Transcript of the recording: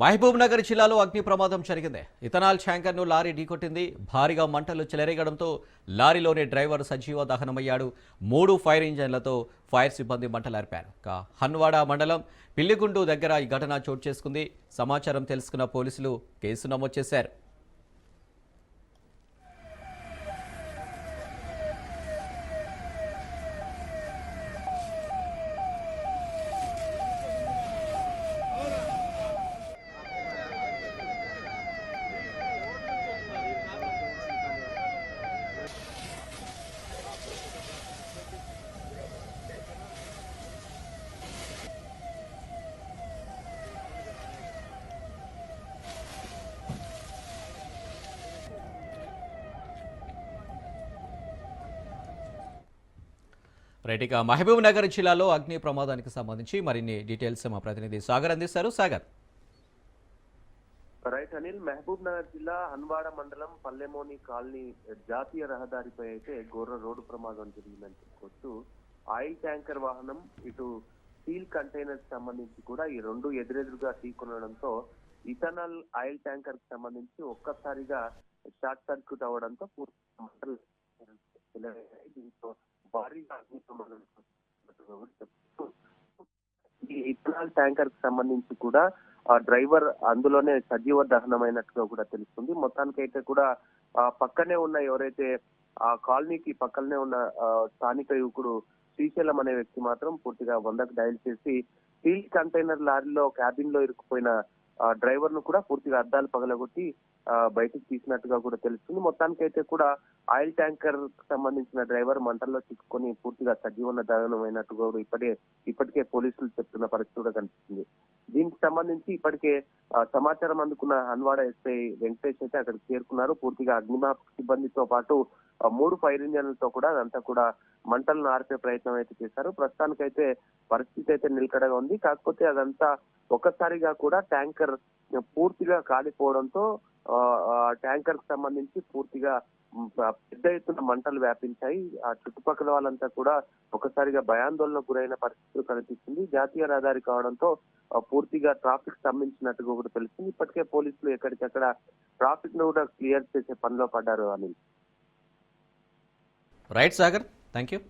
మహబూబ్ నగర్ జిల్లాలో అగ్ని ప్రమాదం జరిగింది. ఇథనాల్ ట్యాంకర్ను లారీ ఢీకొట్టింది. భారీగా మంటలు చెలరేగడంతో లారీలోని డ్రైవర్ సజీవ దహనమయ్యాడు. మూడు ఫైర్ ఇంజన్లతో ఫైర్ సిబ్బంది మంటలార్పారు. ఇక హన్వాడ మండలం పిల్లిగుండు దగ్గర ఈ ఘటన చోటు చేసుకుంది. సమాచారం తెలుసుకున్న పోలీసులు కేసు నమోదు చేశారు. రైట్ ఇక మహబూబ్ నగర్ జిల్లాలో అగ్ని ప్రమాదానికి సంబంధించి మరిన్ని డీటెయిల్స్ మా ప్రతినిధి సాగర్ అందిస్తారు. సాగర్. రైట్ అనిల్ మహబూబ్ నగర్ జిల్లా హన్వాడ మండలం పల్లెమోని కాలనీ జాతీయ రహదారిపై అయితే ఘోర రోడ్డు ప్రమాదం జరిగిందని చెప్పుకోవచ్చు. ఆయిల్ ట్యాంకర్ వాహనం ఇటు స్టీల్ కంటైనర్ సంబంధించి కూడా ఈ రెండు ఎదురెదురుగా ఢీకొనడంతో ఇథనాల్ ఆయిల్ ట్యాంకర్కి సంబంధించి ఒక్కసారిగా షార్ట్ సర్క్యూట్ అవడంతో పూర్తి మంటలు చెలరేగాయి. దీంతో భారీగా అగ్ని ప్రమాదం చెప్పుకోవచ్చు. ఈ ట్యాంకర్కి సంబంధించి కూడా ఆ డ్రైవర్ అందులోనే సజీవ దహనమైనట్టుగా కూడా తెలుస్తుంది. మొత్తానికి అయితే కూడా ఆ పక్కనే ఉన్న ఎవరైతే ఆ కాలనీకి పక్కనే ఉన్న స్థానిక యువకుడు శ్రీశైలం అనే వ్యక్తి మాత్రం పూర్తిగా వందకు డయల్ చేసి స్టీల్ కంటైనర్ లారీలో క్యాబిన్లో ఇరుక్కుపోయిన డ్రైవర్ను కూడా పూర్తిగా అద్దాలు పగలగొట్టి బయటకు తీసినట్టుగా కూడా తెలుస్తుంది. మొత్తానికి అయితే కూడా ఆయిల్ ట్యాంకర్ సంబంధించిన డ్రైవర్ మంటల్లో చిక్కుకొని పూర్తిగా సజీవన దహనమైనట్టుగా కూడా ఇప్పటికే ఇప్పటికే పోలీసులు చెప్తున్న పరిస్థితి కూడా కనిపిస్తుంది. దీనికి సంబంధించి ఇప్పటికే సమాచారం అందుకున్న హన్వాడ ఎస్ఐ వెంకటేష్ అయితే అక్కడికి చేరుకున్నారు. పూర్తిగా అగ్నిమాపక సిబ్బందితో పాటు మూడు ఫైర్ ఇంజన్లతో కూడా అదంతా కూడా మంటలను ఆర్పే ప్రయత్నం అయితే చేశారు. ప్రస్తుతానికైతే పరిస్థితి అయితే నిలకడగా ఉంది. కాకపోతే అదంతా ఒక్కసారిగా కూడా ట్యాంకర్ పూర్తిగా కాలిపోవడంతో ఆ, ట్యాంకర్కి సంబంధించి పూర్తిగా పెద్ద ఎత్తున మంటలు వ్యాపించాయి. ఆ చుట్టుపక్కల వాళ్ళంతా కూడా ఒకసారిగా భయాందోళనకు గురైన పరిస్థితులు కనిపిస్తుంది. జాతీయ రహదారి కావడంతో పూర్తిగా ట్రాఫిక్ స్తంభించినట్టుగా కూడా తెలిసింది ఇప్పటికే పోలీసులు ఎక్కడికక్కడ ట్రాఫిక్ను కూడా క్లియర్ చేసే పనిలో పడ్డారు అని రైట్ సాగర్ థ్యాంక్ యూ